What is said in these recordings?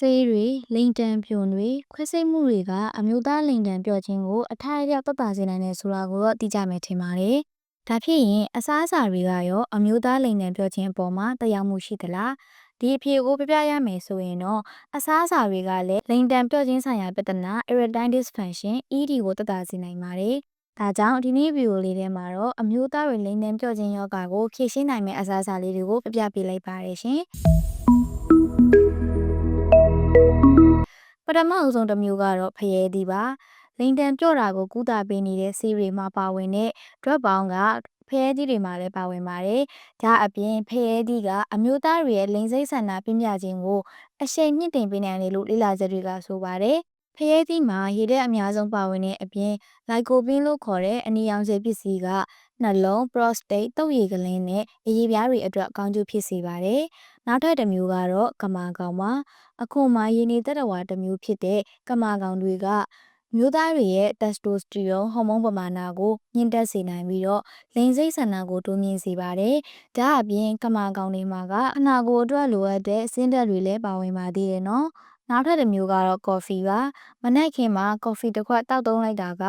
ဆေးတွေလိန်တန်ပြွန်တွေခွဲစိတ်မှုတွေကအမျိုးသားလိန်တန်ပြော့ခြင်းကိုအထိုက်အလျောက်သက်သာစေနိုင်တယ်ဆိုတာကိုတော့သိကြမယ်ထင်ပါတယ်။ဒါဖြစ်ရင်အစားအစာတွေကရောအမျိုးသားလိန်တန်ပြော့ခြင်းအပေါ်မှာတက်ရောက်မှုရှိသလားဒီအဖြေကိုပြပြရမယ်ဆိုရင်တော့အစားအစာတွေကလည်းလိန်တန်ပြော့ခြင်းဆိုင်ရာပြဿနာ erectile dysfunction ED ကိုသက်သာစေနိုင်ပါတယ်။ဒါကြောင့်ဒီနေ့ဗီဒီယိုလေးထဲမှာတော့အမျိုးသားတွေလိန်တန်ပြော့ခြင်းယောဂါကိုဖြေရှင်းနိုင်မယ့်အစားအစာလေးတွေကိုပြပြပေးလိုက်ပါရရှင်။ ထမအဆုံးတစ်မျိုးကတော့ဖယဲသီးပါလိန်တန်ပြော့တာကိုကုသပေးနေတဲ့ဆေးတွေမှာပါဝင်တဲ့ drug ပေါင်းကဖယဲသီးတွေမှာလည်းပါဝင်ပါတယ်။ဒါအပြင်ဖယဲသီးကအမျိုးသားတွေရဲ့လိင်စိတ်ဆန္ဒပြင်းပြခြင်းကိုအရှိန်မြင့်တင်ပေးနိုင်တယ်လို့လေ့လာချက်တွေကဆိုပါတယ်။ဖယဲသီးမှာရေဓာတ်အများဆုံးပါဝင်တဲ့အပြင်လိုက်ကိုပင်းလို့ခေါ်တဲ့အနီရောင်ခြည်ပစ္စည်းကနှလုံး prostate တုပ်ရည်ကလင်းနဲ့အရေးပြားတွေအတွက်ကောင်းကျိုးဖြစ်စေပါတယ်။ နောက်ထပ်တစ်မျိုးကတော့ကမာကောင်ပါအခုမှရေနေသက်တော်ဝါတစ်မျိုးဖြစ်တဲ့ကမာကောင်တွေကမျိုးသားတွေရဲ့တက်စတိုစတီရွန်ဟော်မုန်းပမာဏကိုမြင့်တက်စေနိုင်ပြီးတော့လိင်စိတ်ဆန္ဒကိုတိုးမြင့်စေပါတယ်။ဒါအပြင်ကမာကောင်တွေမှာကအနာကိုအတွက်လိုအပ်တဲ့စင်းဓာတ်တွေလည်းပါဝင်ပါသေးတယ်နော်။နောက်ထပ်တစ်မျိုးကတော့ကော်ဖီပါ။မနက်ခင်းမှာကော်ဖီတစ်ခွက်တောက်သုံးလိုက်တာက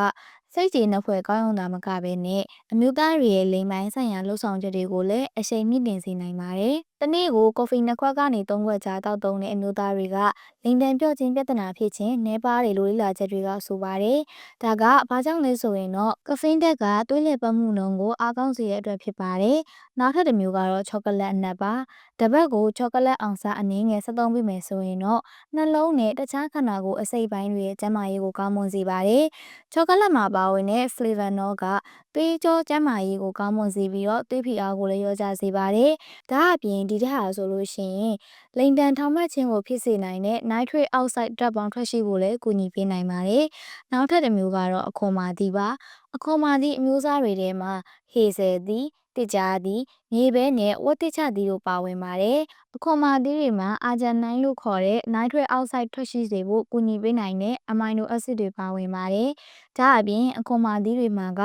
စိတ်ကြည်နှဖွဲ့ကောင်းရုံသာမကဘဲနဲ့အမျိုးသားတွေရဲ့လိမ်ပိုင်းဆိုင်ရာလှုပ်ဆောင်ချက်တွေကိုလည်းအရှိန်မြင့်တင်စေနိုင်ပါတယ်။ တနေ့ကိုကော်ဖီနှစ်ခွက်ကနေသုံးခွက်ကြားတောက်သုံးတဲ့အမျိုးသားတွေကလိမ်တန်ပြော့ခြင်းပြဿနာဖြစ်ခြင်းနှဲပါတယ်လို့လေ့လာချက်တွေကဆိုပါတယ်။ဒါကဘာကြောင့်လဲဆိုရင်တော့ကဖိန်းဓာတ်ကသွေးလည်ပတ်မှုနှုန်းကိုအားကောင်းစေတဲ့အတွက်ဖြစ်ပါတယ်။နောက်ထပ်တစ်မျိုးကတော့ချောကလက်အနက်ပါ။တပတ်ကိုချောကလက်အောင်စားအနည်းငယ်73ပြီးမယ်ဆိုရင်တော့နှလုံးနဲ့တခြားခန္ဓာကိုယ်အစိတ်ပိုင်းတွေရဲ့ကျန်းမာရေးကိုကောင်းမွန်စေပါတယ်။ချောကလက်မှာပါဝင်တဲ့ flavonol ကသွေးကြောကျန်းမာရေးကိုကောင်းမွန်စေပြီးတော့သွေးဖိအားကိုလည်းလျော့ကျစေပါတယ်။ဒါအပြင်ဒီဓာတ်ဟာဆိုလို့ရှိရင်လိန်တန်ထောင်မှတ်ခြင်းကိုဖြစ်စေနိုင်တဲ့ nitrate oxide ဓာတ်ပေါင်းထွက်ရှိဖို့လည်းကူညီပေးနိုင်ပါတယ်။နောက်ထပ်တစ်မျိုးကတော့အခွန်မာသီးပါ။အခွန်မာသီးအမျိုးအစားတွေထဲမှာဟေဇယ်သီး တစ်ကြားသီးမြေပဲနဲ့ဝတ်တစ်ချသီးတို့ပါဝင်ပါတယ်။အခွန်မာသီးတွေမှာအာဂျန်နိုင်းလို့ခေါ်တဲ့ nitrate oxide ထွက်ရှိစေဖို့ကူညီပေးနိုင်တဲ့ amino acid တွေပါဝင်ပါတယ်။ဒါအပြင်အခွန်မာသီးတွေမှာက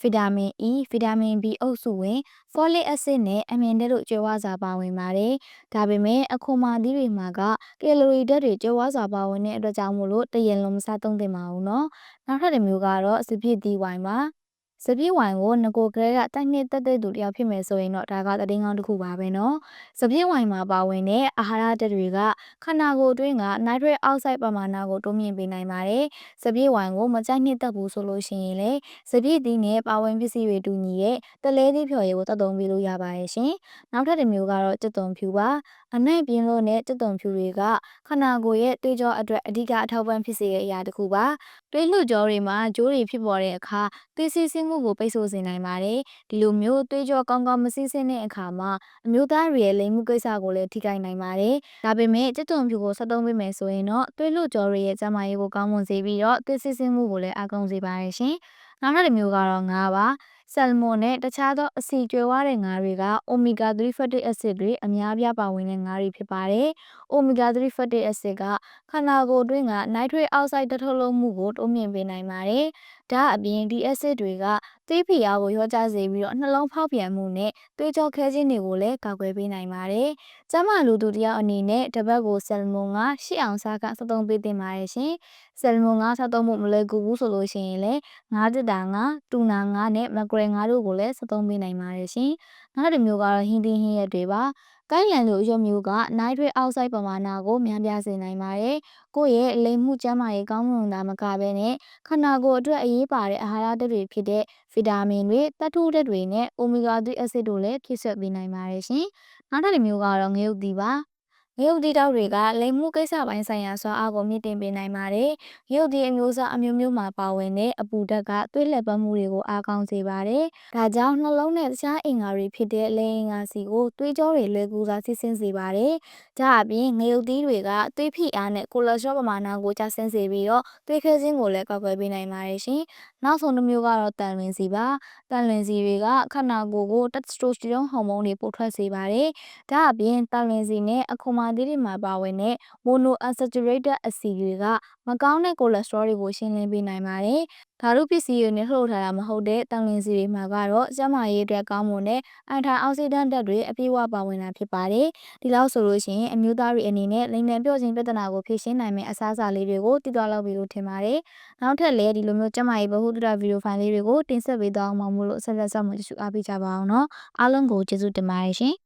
ဗီတာမင် E ဗီတာမင် B အုပ်စုဝင် folic acid နဲ့အမင်ဓာတ်တို့ကြွယ်ဝစွာပါဝင်ပါတယ်။ဒါပေမဲ့အခွန်မာသီးတွေမှာကကယ်လိုရီဓာတ်တွေကြွယ်ဝစွာပါဝင်တဲ့အတွက်ကြောင့်မို့လို့တရင်လုံးမစားသုံးသင့်ပါဘူးနော်။နောက်ထပ်တစ်မျိုးကတော့စပစ်သီးဝိုင်ပါ။ စပြည့်ဝိုင်ကိုငကိုကလေးကတိုက်နှစ်တက်တဲ့သူတယောက်ဖြစ်မယ်ဆိုရင်တော့ဒါကတည်င်းကောင်းတစ်ခုပါပဲနော်စပြည့်ဝိုင်မှာပါဝင်တဲ့အာဟာရဓာတ်တွေကခန္ဓာကိုယ်အတွင်းက nitrate oxide ပမာဏကိုတိုးမြင့်ပေးနိုင်ပါတယ်စပြည့်ဝိုင်ကိုမကြိုက်နှစ်တက်ဘူးဆိုလို့ရှိရင်လေစပြည့်သီးနဲ့ပါဝင်ပစ္စည်းတွေတူညီတဲ့တလဲသီးဖြော်ရည်ကိုတတ်သုံးပေးလို့ရပါတယ်ရှင်နောက်ထပ်တစ်မျိုးကတော့ကြက်သွန်ဖြူပါ အနံ့ပြင်းလို့နဲ့ကြက်သွန်ဖြူတွေကခန္ဓာကိုယ်ရဲ့တွေးကြောအတွက်အဓိကအထောက်ပံ့ဖြစ်စေတဲ့အရာတစ်ခုပါတွေးလှုပ်ကြောတွေမှာကြိုးတွေဖြစ်ပေါ်တဲ့အခါသွေးစီးဆင်းမှုကိုပိတ်ဆို့စေနိုင်ပါတယ်ဒီလိုမျိုးသွေးကြောကောင်းကောင်းမစီးဆင်းတဲ့အခါမှာအမျိုးသားတွေရဲ့လိမ်မှုကိစ္စကိုလည်းထိခိုက်နိုင်ပါတယ်ဒါပေမဲ့ကြက်သွန်ဖြူကိုဆက်သုံးပေးမယ်ဆိုရင်တော့သွေးလှုပ်ကြောတွေရဲ့ကျန်းမာရေးကိုကောင်းမွန်စေပြီးတော့သွေးစီးဆင်းမှုကိုလည်းအားကောင်းစေပါတယ်ရှင် နောက်ထပ်တစ်မျိုးကတော့ငါးပါဆယ်မွန်နဲ့တခြားသောအဆီကျွဲဝတဲ့ငါးတွေကအိုမီဂါ3 fatty acid တွေအများပြားပါဝင်တဲ့ငါးတွေဖြစ်ပါတယ်။အိုမီဂါ3 fatty acid ကခန္ဓာကိုယ်အတွင်းက nitrate oxide ဓာတ်ထုတ်လုပ်မှုကိုတိုးမြင့်ပေးနိုင်ပါတယ်။ဒါအပြင်ဒီ acid တွေကသွေးဖိအားကိုလျော့ကျစေပြီးတော့နှလုံးဖောက်ပြန်မှုနဲ့သွေးကြောခဲခြင်းတွေကိုလည်းကာကွယ်ပေးနိုင်ပါတယ်။ကျန်းမာလူသူတယောက်အနေနဲ့တပတ်ကိုဆယ်မွန်က8အောင်စားက73ပေးသင့်ပါတယ်ရှင်။ဆယ်မွန်ကစားသုံးမှုမလွယ်ကူဘူးဆိုလို့ရှိရင်လည်းငါးတက်တာငါးတူနာငါးနဲ့မကရယ်ငါးတို့ကိုလည်း73ပေးနိုင်ပါတယ်ရှင်။နောက်တစ်မျိုးကတော့ဟင်းသီးဟင်းရက်တွေပါ။ကိုင်းလန်လိုရုပ်မျိုးက nitrate oxide ပမာဏကိုများပြားစေနိုင်ပါတယ်။ကိုယ့်ရဲ့လိမ်မှုကျန်းမာရေးကောင်းမွန်တာမကဘဲနဲ့ခန္ဓာကိုယ်အတွက်အရေးပါတဲ့အာဟာရဓာတ်တွေဖြစ်တဲ့ဗီတာမင်တွေ၊သတ္တုဓာတ်တွေနဲ့အိုမီဂါ3အက်ဆစ်တို့လည်းဖြည့်ဆွတ်ပေးနိုင်ပါတယ်ရှင်။နောက်တစ်မျိုးကတော့ငရုတ်သီးပါ။ ရုပ်သီးတောက်တွေကလိမ်မှုကိစ္စပိုင်းဆိုင်ရာစွမ်းအားကိုမြင့်တင်ပေးနိုင်ပါတယ်။ရုပ်သီးအမျိုးအစားအမျိုးမျိုးမှာပါဝင်တဲ့အပူဓာတ်ကသွေးလှည့်ပတ်မှုတွေကိုအားကောင်းစေပါတယ်။ဒါကြောင့်နှလုံးနဲ့တခြားအင်္ဂါတွေဖြစ်တဲ့လိမ်အင်္ဂါစီကိုသွေးကြောတွေလွယ်ကူစွာစီးဆင်းစေပါတယ်။ဒါအပြင်ငရုတ်သီးတွေကသွေးဖိအားနဲ့ကိုလက်စထရောပမာဏကိုကျဆင်းစေပြီးတော့သွေးခဲခြင်းကိုလည်းကောက်ွယ်ပေးနိုင်ပါတယ်ရှင်။နောက်ဆုံးတစ်မျိုးကတော့တန်လွင်စီပါ။တန်လွင်စီတွေကခန္ဓာကိုယ်ကိုတက်စတိုစတီရွန်ဟော်မုန်းတွေပို့ထွက်စေပါတယ်။ဒါအပြင်တန်လွင်စီနဲ့အခွန်မာသီးတွေမှာပါဝင်တဲ့ monounsaturated အဆီတွေကမကောင်းတဲ့ကိုလက်စထရောတွေကိုရှင်းလင်းပေးနိုင်ပါတယ်။ဓာတုပစ္စည်းတွေနဲ့ထုတ်လုပ်ထားတာမဟုတ်တဲ့တောင်လင်စီတွေမှာကတော့ကျန်းမာရေးအတွက်ကောင်းမွန်တဲ့အန်တီအောက်ဆီဒန့်ဓာတ်တွေအပြည့်အဝပါဝင်တာဖြစ်ပါတယ်။ဒီလောက်ဆိုလို့ရှိရင်အမျိုးသားတွေအနေနဲ့လိမ်လည်ပြော့ခြင်းပြဿနာကိုဖြေရှင်းနိုင်မယ့်အစားအစာလေးတွေကိုတည်သွားလောက်ပြီလို့ထင်ပါတယ်။နောက်ထပ်လည်းဒီလိုမျိုးကျန်းမာရေးဗဟုသုတဗီဒီယိုဖိုင်လေးတွေကိုတင်ဆက်ပေးသွားအောင်ပါမို့လို့ဆက်လက်ဆောင်မှုကြည့်ရှုအားပေးကြပါအောင်နော်။အားလုံးကိုကျေးဇူးတင်ပါတယ်ရှင်။